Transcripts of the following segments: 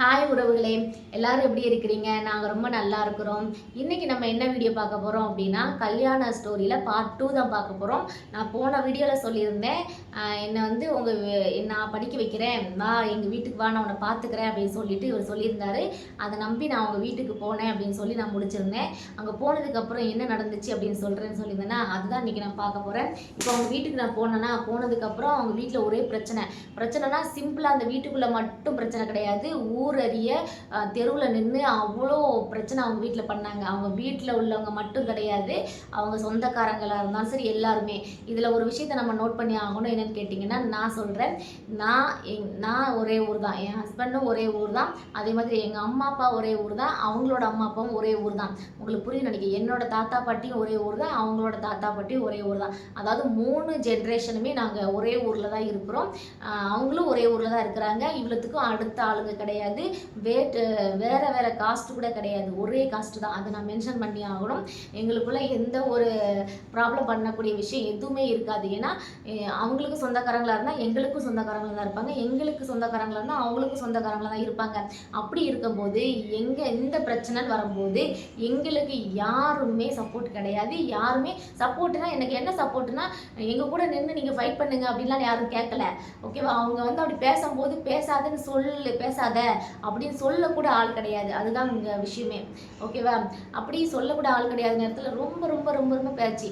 Hi உறவுகளே எல்லாரும் எப்படி இருக்கிறீங்க? நாங்கள் ரொம்ப நல்லா இருக்கிறோம். இன்றைக்கி நம்ம என்ன வீடியோ பார்க்க போகிறோம் அப்படின்னா கல்யாண ஸ்டோரியில் பார்ட் டூ தான் பார்க்க போகிறோம் நான் போன வீடியோவில் சொல்லியிருந்தேன் என்னை வந்து உங்கள் நான் படிக்க வைக்கிறேன் வா எங்கள் வீட்டுக்கு வா நான் உன்னை பார்த்துக்கிறேன் அப்படின்னு சொல்லிட்டு இவர் சொல்லியிருந்தாரு. அதை நம்பி நான் அவங்க வீட்டுக்கு போனேன் அப்படின்னு சொல்லி நான் முடிச்சிருந்தேன். அங்கே போனதுக்கப்புறம் என்ன நடந்துச்சு அப்படின்னு சொல்கிறேன்னு சொல்லியிருந்தேன்னா அதுதான் இன்றைக்கி நான் பார்க்க போகிறேன் இப்போ அவங்க வீட்டுக்கு நான் போனேன்னா போனதுக்கப்புறம் அவங்க வீட்டில் ஒரே பிரச்சனை. பிரச்சனைனா சிம்பிளாக அந்த வீட்டுக்குள்ளே மட்டும் பிரச்சனை கிடையாது. ஊர் ஊரறிய தெருவில் நின்று அவ்வளோ பிரச்சனை அவங்க வீட்டில் பண்ணாங்க. அவங்க வீட்டில் உள்ளவங்க மட்டும் கிடையாது. அவங்க சொந்தக்காரங்களாக இருந்தாலும் சரி எல்லாருமே. இதில் ஒரு விஷயத்தை நம்ம நோட் பண்ணி ஆகணும் என்னென்னு கேட்டிங்கன்னா நான் சொல்கிறேன் நான் எங் நான் ஒரே ஊர் தான். என் ஹஸ்பண்டும் ஒரே ஊர் தான். அதே மாதிரி எங்கள் அம்மா அப்பா ஒரே ஊர் தான். அவங்களோட அம்மா அப்பாவும் ஒரே ஊர் தான். உங்களுக்கு புரியும் நினைக்கிறேன். என்னோட தாத்தா பாட்டியும் ஒரே ஊர் தான். அவங்களோட தாத்தா பாட்டியும் ஒரே ஊர் தான். அதாவது மூணு ஜென்ரேஷனுமே நாங்கள் ஒரே ஊரில் தான் இருக்கிறோம். அவங்களும் ஒரே ஊரில் தான் இருக்கிறாங்க. இவ்வளோத்துக்கும் அடுத்த ஆளுங்க கிடையாது. வேட் வேறு வேறு காஸ்ட் கூட கிடையாது. ஒரே காஸ்ட் தான். அதை நான் மென்ஷன் பண்ணி ஆகணும். எங்களுக்குள்ள எந்த ஒரு ப்ராப்ளம் பண்ணக்கூடிய விஷயம் எதுவுமே இருக்காது. ஏன்னா அவங்களுக்கும் அவங்களுக்கு இருந்தால் எங்களுக்கும் சொந்தக்காரங்களாக தான் இருப்பாங்க. எங்களுக்கு சொந்தக்காரங்களாக இருந்தால் அவங்களுக்கும் சொந்தக்காரங்களாக தான் இருப்பாங்க. அப்படி இருக்கும்போது எங்கே இந்த பிரச்சனைன்னு வரும்போது எங்களுக்கு யாருமே சப்போர்ட் கிடையாது. யாருமே சப்போர்ட்னா எனக்கு என்ன சப்போர்ட்னா எங்கள் கூட நின்று நீங்கள் ஃபைட் பண்ணுங்க அப்படின்லாம் யாரும் கேட்கல ஓகேவா அவங்க வந்து அப்படி பேசும்போது பேசாதன்னு சொல்லு பேசாத. அப்படின்னு சொல்லக்கூட ஆள் கிடையாது. அதுதான் இங்கே விஷயமே. ஓகேவா? அப்படி சொல்லக்கூட ஆள் கிடையாத நேரத்தில் ரொம்ப ரொம்ப ரொம்ப ரொம்ப பேச்சு.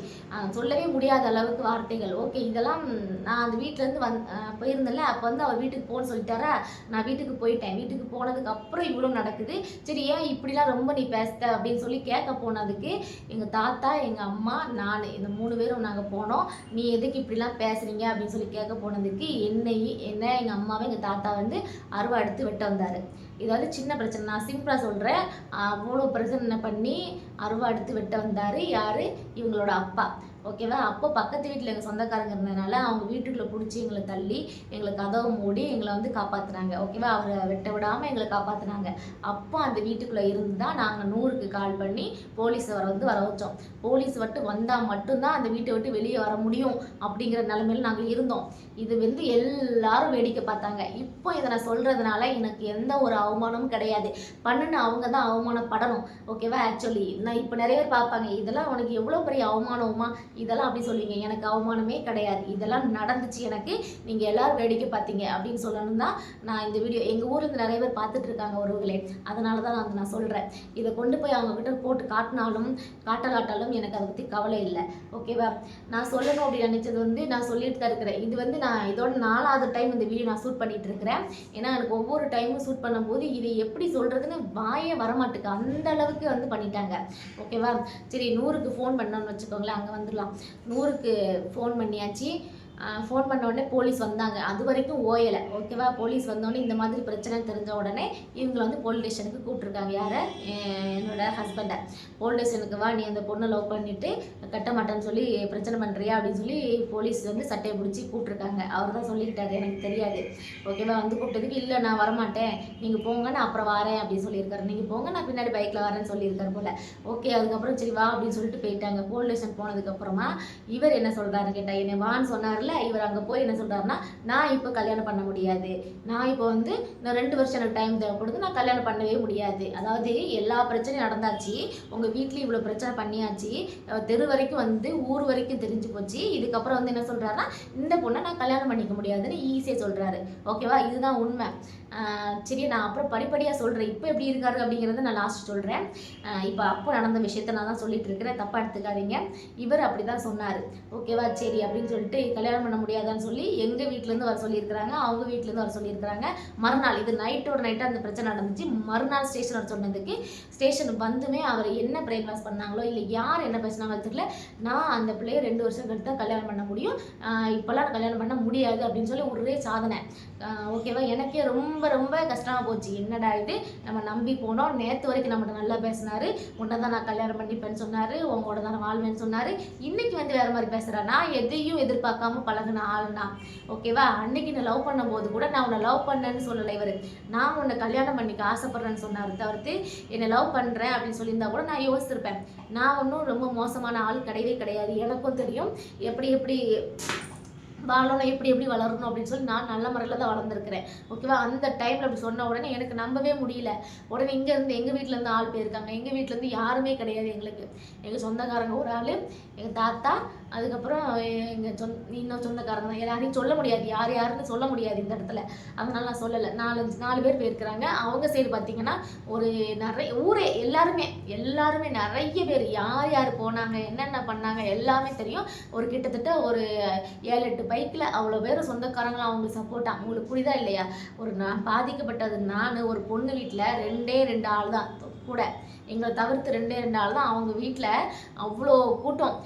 சொல்லவே முடியாத அளவுக்கு வார்த்தைகள். ஓகே இதெல்லாம் நான் அந்த வீட்டிலேருந்து வந் போயிருந்தேன்ல. அப்போ வந்து அவர் வீட்டுக்கு போன்னு சொல்லிட்டாரா? நான் வீட்டுக்கு போயிட்டேன். வீட்டுக்கு போனதுக்கு அப்புறம் இவ்வளோ நடக்குது. சரி ஏன் இப்படிலாம் ரொம்ப நீ பேசுத அப்படின்னு சொல்லி கேட்க போனதுக்கு எங்கள் தாத்தா எங்கள் அம்மா நான் இந்த மூணு பேரும் நாங்கள் போனோம். நீ எதுக்கு இப்படிலாம் பேசுறீங்க? அப்படின்னு சொல்லி கேட்க போனதுக்கு என்னை என்ன எங்கள் அம்மாவை எங்கள் தாத்தா வந்து அருவா எடுத்து வெட்ட வந்தார். ஏதாவது சின்ன பிரச்சனை. நான் சிம்பிளாக சொல்கிறேன் அவ்வளோ பிரச்சனை பண்ணி அருவா எடுத்து வெட்ட வந்தார். யார்? இவங்களோட அப்பா. ஓகேவா? அப்போ பக்கத்து வீட்டில் எங்கள் சொந்தக்காரங்க இருந்ததுனால அவங்க வீட்டுக்குள்ளே பிடிச்சி எங்களை தள்ளி எங்களை கதவை மூடி எங்களை வந்து காப்பாற்றுனாங்க ஓகேவா? அவரை வெட்ட விடாமல் எங்களை காப்பாற்றுனாங்க அப்போ அந்த வீட்டுக்குள்ளே இருந்து தான் நாங்கள் நூறுக்கு கால் பண்ணி போலீஸ் வர வந்து வர வச்சோம். போலீஸ் வட்டு வந்தால் மட்டும்தான் அந்த வீட்டை விட்டு வெளியே வர முடியும் அப்படிங்கிற நிலமையில நாங்கள் இருந்தோம். இது வந்து எல்லாரும் வேடிக்கை பார்த்தாங்க. இப்போ இதை நான் சொல்கிறதுனால எனக்கு எந்த ஒரு அவமானமும் கிடையாது. பண்ணுன்னு அவங்க தான் அவமானப்படணும். ஓகேவா? ஆக்சுவலி நான் இப்போ நிறைய பேர் பார்ப்பாங்க இதெல்லாம் உனக்கு எவ்வளோ பெரிய அவமானமா இதெல்லாம் அப்படி சொல்லுவீங்க. எனக்கு அவமானமே கிடையாது. இதெல்லாம் நடந்துச்சு. எனக்கு நீங்கள் எல்லோரும் வேடிக்கை பார்த்தீங்க அப்படின்னு சொல்லணும் தான் நான் இந்த வீடியோ எங்கள் ஊர்ல இருந்து நிறைய பேர் பார்த்துட்டு இருக்காங்க உறவுகளே அதனால தான் நான் வந்து நான் சொல்கிறேன் இதை கொண்டு போய் அவங்கக்கிட்ட போட்டு காட்டினாலும் காட்டலாட்டாலும் எனக்கு அதை பற்றி கவலை இல்லை. ஓகேவா நான் சொல்லணும் அப்படின்னு நினச்சது வந்து நான் சொல்லிட்டு தான் இருக்கிறேன். இது வந்து நான் இதோட நாலாவது டைம் இந்த வீடியோ நான் ஷூட் பண்ணிகிட்டு இருக்கிறேன். ஏன்னா எனக்கு ஒவ்வொரு டைமும் ஷூட் பண்ணும்போது இதை எப்படி சொல்கிறதுன்னு வாயே வரமாட்டுக்கு. அந்த அளவுக்கு வந்து பண்ணிட்டாங்க. ஓகேவா சரி நூறுக்கு ஃபோன் பண்ணோன்னு வச்சுக்கோங்களேன். அங்கே வந்துடலாம். நூறுக்கு ஃபோன் பண்ணியாச்சு. ஃபோன் பண்ண உடனே போலீஸ் வந்தாங்க. அது வரைக்கும் ஓயலை. ஓகேவா போலீஸ் வந்தோடனே இந்த மாதிரி பிரச்சனை தெரிஞ்ச உடனே இவங்களை வந்து போலீஸ் ஸ்டேஷனுக்கு கூப்பிட்ருக்காங்க யாரை? என்னோட ஹஸ்பண்டை போலீஸ் ஸ்டேஷனுக்கு வா நீ அந்த பொண்ணை லவ் பண்ணிவிட்டு கட்ட மாட்டேன்னு சொல்லி பிரச்சனை பண்ணுறியா அப்படின்னு சொல்லி போலீஸ் வந்து சட்டையை பிடிச்சி கூப்பிட்ருக்காங்க அவர் தான் சொல்லிக்கிட்டாரு. எனக்கு தெரியாது. ஓகேவா வந்து கூப்பிட்டதுக்கு இல்லை நான் வரமாட்டேன். நீங்கள் போங்க நான் அப்புறம் வரேன் அப்படின்னு சொல்லியிருக்காரு. நீங்கள் போங்க நான் பின்னாடி பைக்கில் வரேன்னு சொல்லியிருக்காரு போல். ஓகே அதுக்கப்புறம் சரி வா அப்படின்னு சொல்லிட்டு போயிட்டாங்க. போலீஸ் ஸ்டேஷன் போனதுக்கப்புறமா இவர் என்ன சொல்கிறாரு கேட்டால் என்னை வான்னு சொன்னார்ல இவர் அங்கே போய் என்ன சொல்கிறாருன்னா நான் இப்போ கல்யாணம் பண்ண முடியாது. நான் இப்போ வந்து இன்னும் ரெண்டு வருஷம் எனக்கு டைம் தேவைப்படுது நான் கல்யாணம் பண்ணவே முடியாது. அதாவது எல்லா பிரச்சனையும் நடந்தாச்சு. உங்கள் வீட்லேயும் இவ்வளோ பிரச்சனை பண்ணியாச்சு. தெரு வரைக்கும் வந்து ஊர் வரைக்கும் தெரிஞ்சு போச்சு. இதுக்கப்புறம் வந்து என்ன சொல்கிறாருன்னா இந்த பொண்ணை நான் கல்யாணம் பண்ணிக்க முடியாதுன்னு ஈஸியாக சொல்கிறாரு ஓகேவா இதுதான் உண்மை. சரி நான் அப்புறம் படிப்படியாக சொல்கிறேன் இப்போ எப்படி இருக்காரு அப்படிங்கிறத நான் லாஸ்ட் சொல்கிறேன் இப்போ அப்போ நடந்த விஷயத்த நான் தான் சொல்லிட்டு இருக்கிறேன். தப்பாக எடுத்துக்காதீங்க. இவர் அப்படி தான் சொன்னார் ஓகேவா சரி அப்படின்னு சொல்லிட்டு கல்யாணம் கல்யாணம் பண்ண முடியாதான்னு சொல்லி எங்கள் வீட்டிலேருந்து வர சொல்லியிருக்கிறாங்க. அவங்க வீட்டிலேருந்து வர சொல்லியிருக்கிறாங்க. மறுநாள் இது நைட்டோட நைட்டாக அந்த பிரச்சனை நடந்துச்சு. மறுநாள் ஸ்டேஷன் வர சொன்னதுக்கு ஸ்டேஷன் வந்துமே அவர் என்ன பிரேக்ஃபாஸ்ட் பண்ணாங்களோ இல்லை யார் என்ன பேசினாங்க தெரியல. நான் அந்த பிள்ளைய ரெண்டு வருஷம் கழித்து தான் கல்யாணம் பண்ண முடியும். இப்போல்லாம் கல்யாணம் பண்ண முடியாது அப்படின்னு சொல்லி ஒரே சாதனை. ஓகேவா எனக்கே ரொம்ப ரொம்ப கஷ்டமாக போச்சு. என்னடா இது? நம்ம நம்பி போனோம். நேற்று வரைக்கும் நம்மகிட்ட நல்லா பேசினாரு. உன்னை தான் நான் கல்யாணம் பண்ணிப்பேன்னு சொன்னார். உங்களோட தான் வாழ்வேன்னு சொன்னார். இன்னைக்கு வந்து வேறு மாதிரி பேசுகிறா நான் எதையும் எதிர்பார்க்காம பழகுன ஆளுனா. ஓகேவா? அன்னைக்கு நான் லவ் பண்ணும்போது கூட நான் உன்னை லவ் பண்ணேன்னு சொல்லலை இவர். நான் உன்னை கல்யாணம் பண்ணிக்க ஆசைப்பட்றேன்னு சொன்னார் தவிர்த்து என்னை லவ் பண்ணுறேன் அப்படின்னு சொல்லியிருந்தா கூட நான் யோசிச்சிருப்பேன். நான் ஒன்றும் ரொம்ப மோசமான ஆள் கிடையவே கிடையாது. எனக்கும் தெரியும் எப்படி எப்படி வாழணும் எப்படி எப்படி வளரணும் அப்படின்னு சொல்லி நான் நல்ல முறையில் தான் வளர்ந்துருக்கிறேன். ஓகேவா? அந்த டைமில் அப்படி சொன்ன உடனே எனக்கு நம்பவே முடியல. உடனே இங்கேருந்து எங்கள் வீட்டிலேருந்து ஆள் போயிருக்காங்க. எங்கள் வீட்டிலேருந்து யாருமே கிடையாது எங்களுக்கு. எங்கள் சொந்தக்காரங்க ஒரு ஆள் எங்கள் தாத்தா அதுக்கப்புறம் எங்கள் சொந் இன்னும் சொந்தக்காரங்க தான். சொல்ல முடியாது. யார் யாருன்னு சொல்ல முடியாது இந்த இடத்துல. அதனால நான் சொல்லலை. நாலஞ்சு நாலு பேர் போயிருக்கிறாங்க. அவங்க சைடு பார்த்தீங்கன்னா ஒரு நிறைய ஊரே எல்லாருமே எல்லாருமே நிறைய பேர். யார் யார் போனாங்க என்னென்ன பண்ணாங்க எல்லாமே தெரியும். ஒரு கிட்டத்தட்ட ஒரு ஏழு எட்டு பைக்கில் அவ்வளோ பேர் சொந்தக்காரங்களும் அவங்களுக்கு சப்போர்ட் அவங்களுக்கு புரியுதா இல்லையா? ஒரு நான் பாதிக்கப்பட்டது நான் ஒரு பொண்ணு வீட்டில் ரெண்டே ரெண்டு ஆள் தான். கூட. எங்களை தவிர்த்து ரெண்டே ரெண்டு ஆள் தான். அவங்க வீட்டில் அவ்வளோ கூட்டம்.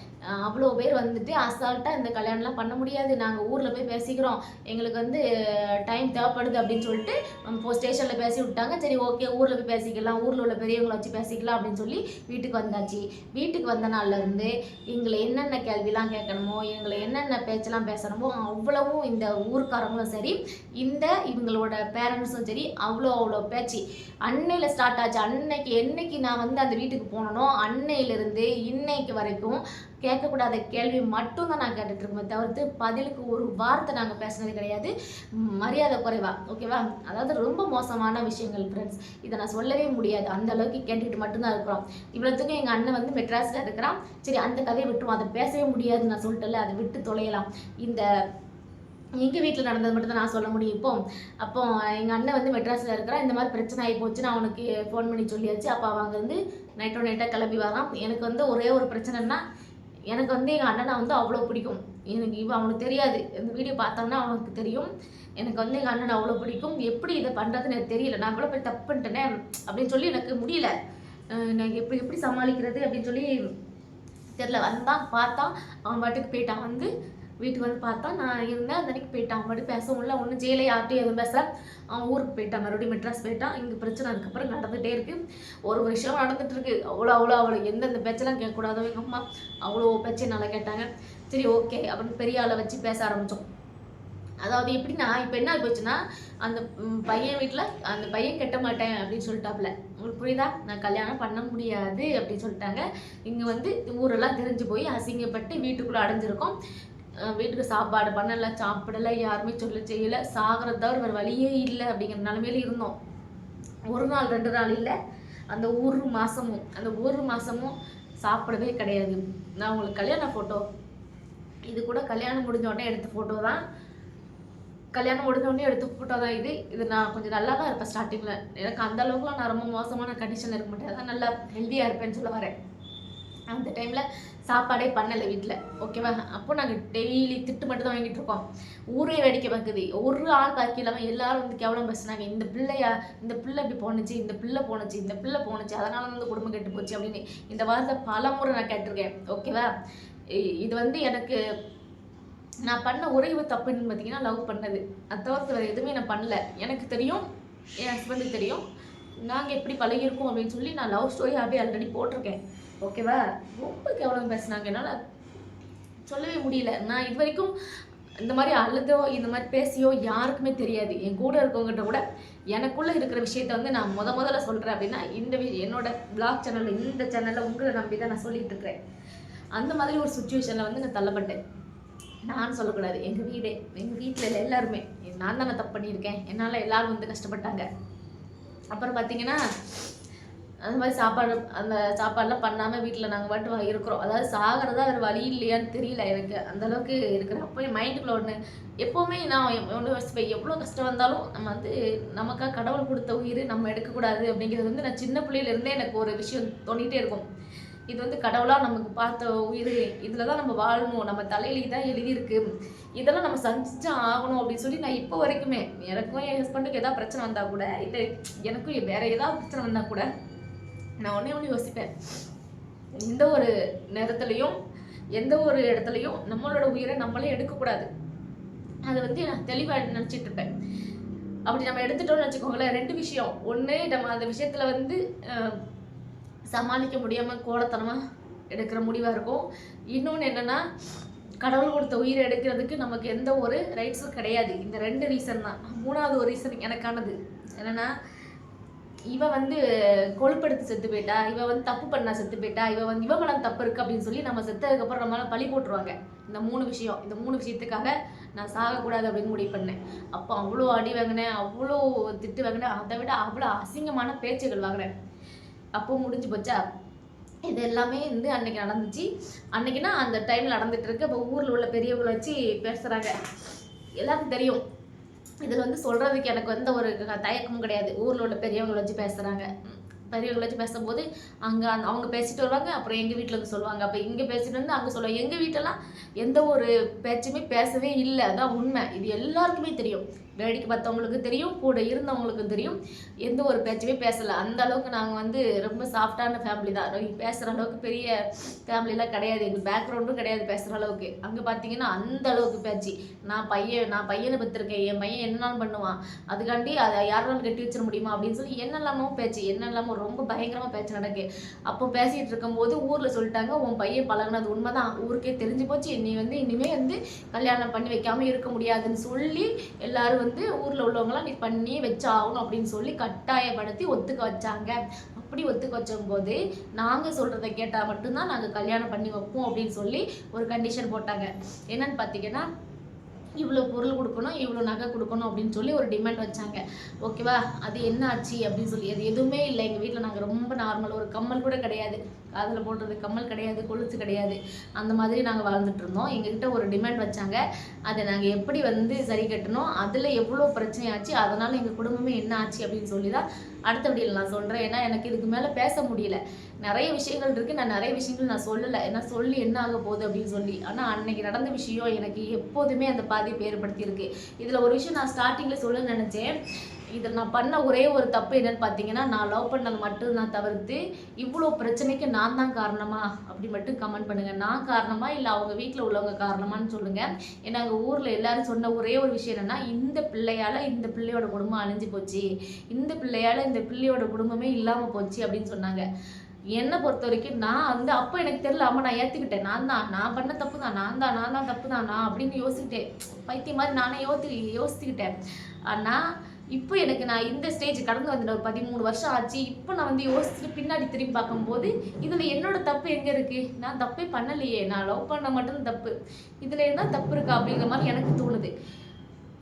அவ்வளோ பேர் வந்துட்டு அசால்ட்டாக இந்த கல்யாணம்லாம் பண்ண முடியாது. நாங்கள் ஊரில் போய் பேசிக்கிறோம். எங்களுக்கு வந்து டைம் தேவைப்படுது அப்படின்னு சொல்லிட்டு இப்போ ஸ்டேஷனில் பேசி விட்டாங்க. சரி ஓகே ஊரில் போய் பேசிக்கலாம். ஊரில் உள்ள பெரியவங்களை வச்சு பேசிக்கலாம் அப்படின்னு சொல்லி வீட்டுக்கு வந்தாச்சு. வீட்டுக்கு வந்த நாள்லேருந்து எங்களை என்னென்ன கேள்விலாம் கேட்கணுமோ எங்களை என்னென்ன பேச்செல்லாம் பேசணுமோ அவ்வளவும் இந்த ஊர்க்காரங்களும் சரி இந்த இவங்களோட பேரண்ட்ஸும் சரி அவ்வளோ அவ்வளோ பேச்சு. அன்னையில் ஸ்டார்ட் ஆச்சு. அன்னைக்கு என்னைக்கு நான் வந்து அந்த வீட்டுக்கு போனனோ அன்னையிலிருந்து இன்னைக்கு வரைக்கும் கே கேட்கக்கூடாத கேள்வி மட்டும்தான் நான் கேட்டுட்ருக்கோமே தவிர்த்து பதிலுக்கு ஒரு வார்த்தை நாங்கள் பேசுனது கிடையாது. மரியாதை குறைவா ஓகேவா? அதாவது ரொம்ப மோசமான விஷயங்கள் ஃப்ரெண்ட்ஸ் இதை நான் சொல்லவே முடியாது. அந்த அளவுக்கு கேட்டுக்கிட்டு மட்டும்தான் இருக்கிறோம். இவ்வளோத்துக்கும் எங்கள் அண்ணன் வந்து மெட்ராஸில் இருக்கிறான். சரி அந்த கதையை விட்டுருவோம். அதை பேசவே முடியாதுன்னு நான் சொல்லிட்டல அதை விட்டு தொலையலாம். இந்த எங்கள் வீட்டில் நடந்தது மட்டும் தான் நான் சொல்ல முடியும் இப்போ. அப்போ எங்கள் அண்ணன் வந்து மெட்ராஸில் இருக்கிறான். இந்த மாதிரி பிரச்சனை ஆகி போச்சு நான் அவனுக்கு ஃபோன் பண்ணி சொல்லியாச்சு. அப்போ அவங்க வந்து நைட்டோ நைட்டாக கிளம்பி வரான் எனக்கு வந்து ஒரே ஒரு பிரச்சனைன்னா எனக்கு வந்து எங்கள் அண்ணனை வந்து அவ்வளோ பிடிக்கும். எனக்கு இவன் அவனுக்கு தெரியாது. இந்த வீடியோ பார்த்தோன்னா அவனுக்கு தெரியும். எனக்கு வந்து எங்கள் அண்ணனை அவ்வளோ பிடிக்கும். எப்படி இதை பண்ணுறதுன்னு எனக்கு தெரியல. நான் இவ்வளோ போய் தப்பு பண்ணிட்டேனே அப்படின்னு சொல்லி எனக்கு முடியல. நான் எப்படி எப்படி சமாளிக்கிறது அப்படின்னு சொல்லி தெரில வந்தான் பார்த்தான். அவன் பாட்டுக்கு போயிட்டான். வந்து வீட்டுக்கு வந்து பார்த்தா நான் இருந்தேன் அந்த அன்னைக்கு போயிட்டான். மறுபடி பேசவும் இல்லை. ஒன்றும் ஜெயிலே யார்ட்டையும் எதுவும் பேசல. அவன் ஊருக்கு போயிட்டான். மறுபடியும் மெட்ராஸ் போயிட்டான். இங்கே பிரச்சனை அதுக்கப்புறம் நடந்துகிட்டே இருக்கு. ஒரு விஷயம் நடந்துட்டு இருக்கு. அவ்வளோ அவ்வளோ அவ்வளோ. எந்தெந்த பேச்செல்லாம் கேட்கக்கூடாதோ. எங்கள் அம்மா அவ்வளோ பேச்சு நல்லா கேட்டாங்க. சரி ஓகே. அப்படின்னு பெரிய ஆளை வச்சு பேச ஆரம்பித்தோம் அதாவது எப்படின்னா இப்போ என்ன போச்சுன்னா அந்த பையன் வீட்டில் அந்த பையன் கெட்ட மாட்டேன் அப்படின்னு சொல்லிட்டாப்புல. உங்களுக்கு புரியுதா? நான் கல்யாணம் பண்ண முடியாது அப்படின்னு சொல்லிட்டாங்க. இங்கே வந்து ஊரெல்லாம் தெரிஞ்சு போய் அசிங்கப்பட்டு வீட்டுக்குள்ளே அடைஞ்சிருக்கோம். வீட்டுக்கு சாப்பாடு பண்ணல சாப்பிடல யாருமே சொல்ல செய்யல. சாகிறத தவிர வேறு வழியே இல்லை அப்படிங்கிற நிலமையில இருந்தோம். ஒரு நாள் ரெண்டு நாள் இல்லை. அந்த ஒரு மாசமும் அந்த ஒரு மாசமும் சாப்பிடவே கிடையாது. நான் உங்களுக்கு கல்யாண ஃபோட்டோ இது கூட கல்யாணம் முடிஞ்ச உடனே எடுத்த ஃபோட்டோ தான். கல்யாணம் முடிஞ்ச உடனே எடுத்த ஃபோட்டோ தான் இது. இது நான் கொஞ்சம் நல்லா தான் இருப்பேன் ஸ்டார்டிங்கில் எனக்கு அந்த அளவுக்குலாம் நான் ரொம்ப மோசமான கண்டிஷனில் இருக்க மாட்டேன். அதான் நல்லா ஹெல்த்தியாக இருப்பேன்னு சொல்ல வரேன். அந்த டைமில் சாப்பாடே பண்ணலை வீட்டில் ஓகேவா அப்போ நாங்கள் டெய்லி திட்டு மட்டும் தான் வாங்கிட்டு இருக்கோம். ஊரே வேடிக்கை பார்க்குது. ஒரு ஆள் பாக்கி இல்லாமல் எல்லாரும் வந்து கேவலம் பேசுனாங்க. இந்த பிள்ளையா இந்த பிள்ளை இப்படி போணுச்சு இந்த பிள்ளை போணுச்சு இந்த பிள்ளை போணுச்சு அதனால வந்து குடும்பம் கெட்டு போச்சு அப்படின்னு இந்த வார்த்தை பல முறை நான் கேட்டிருக்கேன். ஓகேவா இது வந்து எனக்கு நான் பண்ண ஒரே ஒரு தப்புன்னு பார்த்தீங்கன்னா லவ் பண்ணது. அது தவிர்த்து வேறு எதுவுமே நான் பண்ணல. எனக்கு தெரியும் என் ஹஸ்பண்டுக்கு தெரியும். நாங்கள் எப்படி பழகியிருக்கோம் அப்படின்னு சொல்லி நான் லவ் ஸ்டோரியாகவே ஆல்ரெடி போட்டிருக்கேன். ஓகேவா? ரொம்ப கேவலம் பேசுனாங்க. என்னால் சொல்லவே முடியல. நான் இது வரைக்கும் இந்த மாதிரி அழுதோ இந்த மாதிரி பேசியோ யாருக்குமே தெரியாது. என் கூட இருக்கவங்ககிட்ட கூட எனக்குள்ளே இருக்கிற விஷயத்த வந்து நான் முத முதல்ல சொல்கிறேன் அப்படின்னா இந்த வி- என்னோட பிளாக் சேனலில் இந்த சேனலில் உங்களை நம்பி தான் நான் சொல்லிட்டு இருக்கிறேன் அந்த மாதிரி ஒரு சுச்சுவேஷனில் வந்து நான் தள்ளப்பட்டேன். நான் சொல்லக்கூடாது. எங்கள் வீடே எங்கள் வீட்டில் எல்லாருமே. நான் தானே தப்பு பண்ணியிருக்கேன். என்னால் எல்லோரும் வந்து கஷ்டப்பட்டாங்க. அப்புறம் பார்த்தீங்கன்னா அந்த மாதிரி சாப்பாடு அந்த சாப்பாடுலாம் பண்ணாமல் வீட்டில் நாங்கள் பாட்டு இருக்கிறோம் அதாவது சாகிறதா வேறு வழி இல்லையான்னு தெரியல எனக்கு. அந்தளவுக்கு இருக்கிற அப்போ என் மைண்டுக்குள்ள ஒன்று எப்போவுமே நான் எவ்வளோ எவ்வளோ கஷ்டம் வந்தாலும் நம்ம வந்து நமக்காக கடவுள் கொடுத்த உயிர் நம்ம எடுக்கக்கூடாது அப்படிங்கிறது வந்து நான் சின்ன பிள்ளையிலேருந்தே எனக்கு ஒரு விஷயம் தோண்டிகிட்டே இருக்கும். இது வந்து கடவுளாக நமக்கு பார்த்த உயிர் இதில் தான் நம்ம வாழணும். நம்ம தலையிலே தான் எழுதியிருக்கு. இதெல்லாம் நம்ம சந்திச்சு ஆகணும் அப்படின்னு சொல்லி நான் இப்போ வரைக்குமே எனக்கும் என் ஹஸ்பண்டுக்கு எதாவது பிரச்சனை வந்தால் கூட இல்லை எனக்கும் வேற ஏதாவது பிரச்சனை வந்தால் கூட நான் ஒன்றே ஒன்று யோசிப்பேன். எந்த ஒரு நேரத்துலையும் எந்த ஒரு இடத்துலையும் நம்மளோட உயிரை நம்மளே எடுக்கக்கூடாது. அதை வந்து நான் தெளிவாக நினச்சிட்டு இருப்பேன் அப்படி நம்ம எடுத்துட்டோம்னு வச்சுக்கோங்களேன் ரெண்டு விஷயம். ஒன்று நம்ம அந்த விஷயத்தில் வந்து சமாளிக்க முடியாமல் கோலத்தனமாக எடுக்கிற முடிவாக இருக்கும். இன்னொன்று என்னென்னா கடவுள் கொடுத்த உயிரை எடுக்கிறதுக்கு நமக்கு எந்த ஒரு ரைட்ஸும் கிடையாது. இந்த ரெண்டு ரீசன் தான். மூணாவது ஒரு ரீசன் எனக்கானது. என்னென்னா இவ வந்து கொழுப்படுத்து செத்து போயிட்டா இவ வந்து தப்பு பண்ணா செத்து போயிட்டா இவ வந்து இவ மேலே தப்பு இருக்கு அப்படின்னு சொல்லி நம்ம செத்ததுக்கு அப்புறம் நம்மளால பழி போட்டுருவாங்க. இந்த மூணு விஷயம் இந்த மூணு விஷயத்துக்காக நான் சாகக்கூடாது அப்படின்னு முடிவு பண்ணேன். அப்போ அவ்வளோ அடி வாங்கினேன் அவ்வளோ திட்டு வாங்கினேன் அதை விட அவ்வளோ அசிங்கமான பேச்சுகள் வாங்கினேன். அப்போ முடிஞ்சு போச்சா? இது எல்லாமே வந்து அன்னைக்கு நடந்துச்சு. அன்னைக்குன்னா அந்த டைமில் நடந்துட்டு இருக்கு. அப்போ ஊரில் உள்ள பெரியவங்களை வச்சு பேசுறாங்க. எல்லாருக்கும் தெரியும். இதில் வந்து சொல்கிறதுக்கு எனக்கு எந்த ஒரு க- தயக்கமும் கிடையாது. ஊரில் உள்ள பெரியவங்களை வச்சு பேசுகிறாங்க பெரியவங்களை வச்சு பேசும்போது அங்கே அவங்க பேசிட்டு வருவாங்க அப்புறம் எங்கள் வீட்டில் வந்து சொல்லுவாங்க. அப்போ இங்கே பேசிட்டு வந்து அங்கே சொல்லுவாங்க. எங்கள் வீட்டெல்லாம் எந்த ஒரு பேச்சுமே பேசவே இல்லை. அதான் உண்மை. இது எல்லாருக்குமே தெரியும். வேடிக்கை பார்த்தவங்களுக்கு தெரியும் கூட இருந்தவங்களுக்கும் தெரியும். எந்த ஒரு பேச்சுமே பேசலை. அந்த அளவுக்கு நாங்கள் வந்து ரொம்ப சாஃப்டான ஃபேமிலி தான். பேசுகிற அளவுக்கு பெரிய ஃபேமிலிலாம் கிடையாது. எங்கள் பேக்ரவுண்டும் கிடையாது பேசுகிற அளவுக்கு. அங்கே பார்த்தீங்கன்னா அந்த அளவுக்கு பேச்சு. நான் பையன் நான் பையனை பெற்றிருக்கேன் என் பையன் என்னனாலும் பண்ணுவான்? அதுக்காண்டி அதை யாராலும் கட்டி வச்சிட முடியுமா? அப்படின்னு சொல்லி என்னெல்லாமோ பேச்சு. என்னெல்லாமோ ரொம்ப பயங்கரமாக பேச்சு நடக்கு. அப்போ பேசிகிட்டு இருக்கும்போது ஊரில் சொல்லிட்டாங்க உன் பையன் பழகுனது உண்மைதான். ஊருக்கே தெரிஞ்சு போச்சு. நீ வந்து இனிமேல் வந்து கல்யாணம் பண்ணி வைக்காமல் இருக்க முடியாதுன்னு சொல்லி எல்லாரும் வந்து ஊரில் உள்ளவங்களாம் நீ பண்ணி வச்சாகணும் அப்படின்னு சொல்லி கட்டாயப்படுத்தி ஒத்துக்க வச்சாங்க. அப்படி ஒத்துக்க வச்சம்போது நாங்கள் சொல்கிறத கேட்டால் மட்டும்தான் நாங்கள் கல்யாணம் பண்ணி வைப்போம் அப்படின்னு சொல்லி ஒரு கண்டிஷன் போட்டாங்க. என்னன்னு பார்த்தீங்கன்னா இவ்வளோ பொருள் கொடுக்கணும் இவ்வளோ நகை கொடுக்கணும் அப்படின்னு சொல்லி ஒரு டிமாண்ட் வச்சாங்க. ஓகேவா அது என்ன ஆச்சு அப்படின்னு சொல்லி அது எதுவுமே இல்லை. எங்கள் வீட்டில் நாங்கள் ரொம்ப நார்மல் ஒரு கம்மல் கூட கிடையாது. காதில் போடுறது கம்மல் கிடையாது கொலுசு கிடையாது. அந்த மாதிரி நாங்கள் வாழ்ந்துட்டு இருந்தோம். எங்ககிட்ட ஒரு டிமாண்ட் வச்சாங்க. அதை நாங்கள் எப்படி வந்து சரி கட்டணும் அதில் எவ்வளோ பிரச்சனை ஆச்சு அதனால் எங்கள் குடும்பமே என்ன ஆச்சு அப்படின்னு சொல்லி தான் அடுத்த வீடியோவில் நான் சொல்கிறேன் ஏன்னா எனக்கு இதுக்கு மேலே பேச முடியல. நிறைய விஷயங்கள் இருக்குது நான் நிறைய விஷயங்கள் நான் சொல்லலை. ஏன்னா சொல்லி என்ன ஆக போகுது அப்படின்னு சொல்லி. ஆனால் அன்னைக்கு நடந்த விஷயம் எனக்கு எப்போதுமே அந்த பாதிப்பு ஏற்படுத்தியிருக்கு. இதில் ஒரு விஷயம் நான் ஸ்டார்டிங்கில் சொல்ல நினச்சேன். இதில் நான் பண்ண ஒரே ஒரு தப்பு என்னன்னு பார்த்தீங்கன்னா நான் லவ் பண்ணது மட்டும் நான் தவிர்த்து இவ்வளோ பிரச்சனைக்கு நான் தான் காரணமா? அப்படி மட்டும் கமெண்ட் பண்ணுங்கள் நான் காரணமா இல்லை அவங்க வீட்டில் உள்ளவங்க காரணமான்னு சொல்லுங்கள் ஏன்னா அங்கே ஊரில் எல்லாரும் சொன்ன ஒரே ஒரு விஷயம் என்னென்னா இந்த பிள்ளையால் இந்த பிள்ளையோட குடும்பம் அழிஞ்சு போச்சு. இந்த பிள்ளையால் இந்த பிள்ளையோட குடும்பமே இல்லாமல் போச்சு அப்படின்னு சொன்னாங்க. என்னை பொறுத்த வரைக்கும் நான் வந்து அப்போ எனக்கு தெரியல அம்மா நான் ஏற்றுக்கிட்டேன் நான் தான் நான் பண்ண தப்பு தான் நான் தான் நான் தான் தப்பு தான் நான் அப்படின்னு யோசிக்கிட்டேன். பைத்தியம் மாதிரி நானே யோசி யோசிச்சுக்கிட்டேன். ஆனால் இப்போ எனக்கு நான் இந்த ஸ்டேஜ் கடந்து வந்துட்டேன் ஒரு பதிமூணு வருஷம் ஆச்சு. இப்போ நான் வந்து யோசிச்சுட்டு பின்னாடி திரும்பி பார்க்கும்போது இதில் என்னோட தப்பு எங்கே இருக்குது நான் தப்பே பண்ணலையே. நான் லவ் பண்ண மட்டும் தப்பு. இதில் என்ன தப்பு இருக்கா அப்படிங்கிற மாதிரி எனக்கு தோணுது.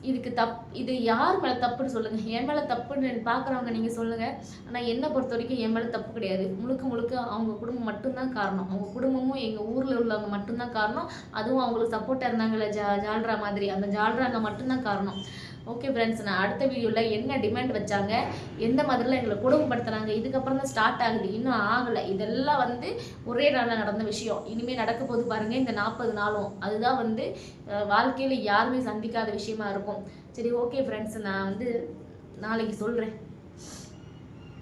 இதுக்கு தப் இது யார் மேலே தப்புன்னு சொல்லுங்கள் என் மேலே தப்புன்னு பார்க்குறவங்க நீங்கள் சொல்லுங்கள் ஆனால் என்னை பொறுத்த வரைக்கும் என் மேலே தப்பு கிடையாது. முழுக்க முழுக்க அவங்க குடும்பம் மட்டும்தான் காரணம். அவங்க குடும்பமும் எங்கள் ஊரில் உள்ளவங்க மட்டும்தான் காரணம். அதுவும் அவங்களுக்கு சப்போர்ட்டாக இருந்தாங்கல்ல ஜா ஜால்ரா மாதிரி. அந்த ஜால்ராங்க மட்டும்தான் காரணம். ஓகே ஃப்ரெண்ட்ஸ் நான் அடுத்த வீடியோவில் என்ன டிமாண்ட் வச்சாங்க எந்த மாதிரிலாம் எங்களை கொடுமைப்படுத்துகிறாங்க இதுக்கப்புறம் தான் ஸ்டார்ட் ஆகுது இன்னும் ஆகலை. இதெல்லாம் வந்து ஒரே நாளில் நடந்த விஷயம். இனிமேல் நடக்க போது பாருங்கள் இந்த நாற்பது நாளும். அதுதான் வந்து வாழ்க்கையில் யாருமே சந்திக்காத விஷயமா இருக்கும். சரி ஓகே ஃப்ரெண்ட்ஸ் நான் வந்து நாளைக்கு சொல்கிறேன்